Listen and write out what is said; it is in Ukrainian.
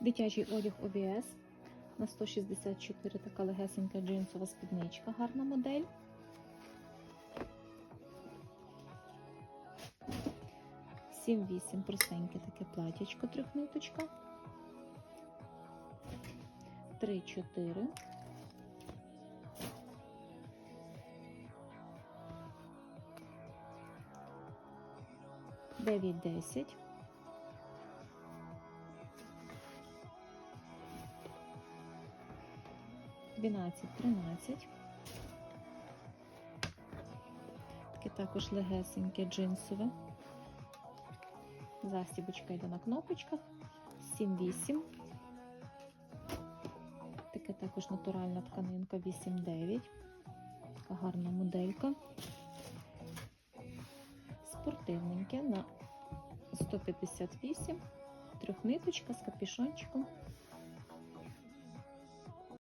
Дитячий одяг OVS на 164 така легесенька джинсова спідничка, гарна модель. Сім вісім простеньке таке платячко, трьохниточка. Три, чотири. Дев'ять, десять. Дванадцять, тринадцять. Таке також легесеньке джинсове. Застібочка йде на кнопочках. 7-8. Таке також натуральна тканинка 8-9. Така гарна моделька. Спортивненьке на 158. Трьохниточка з капішончиком.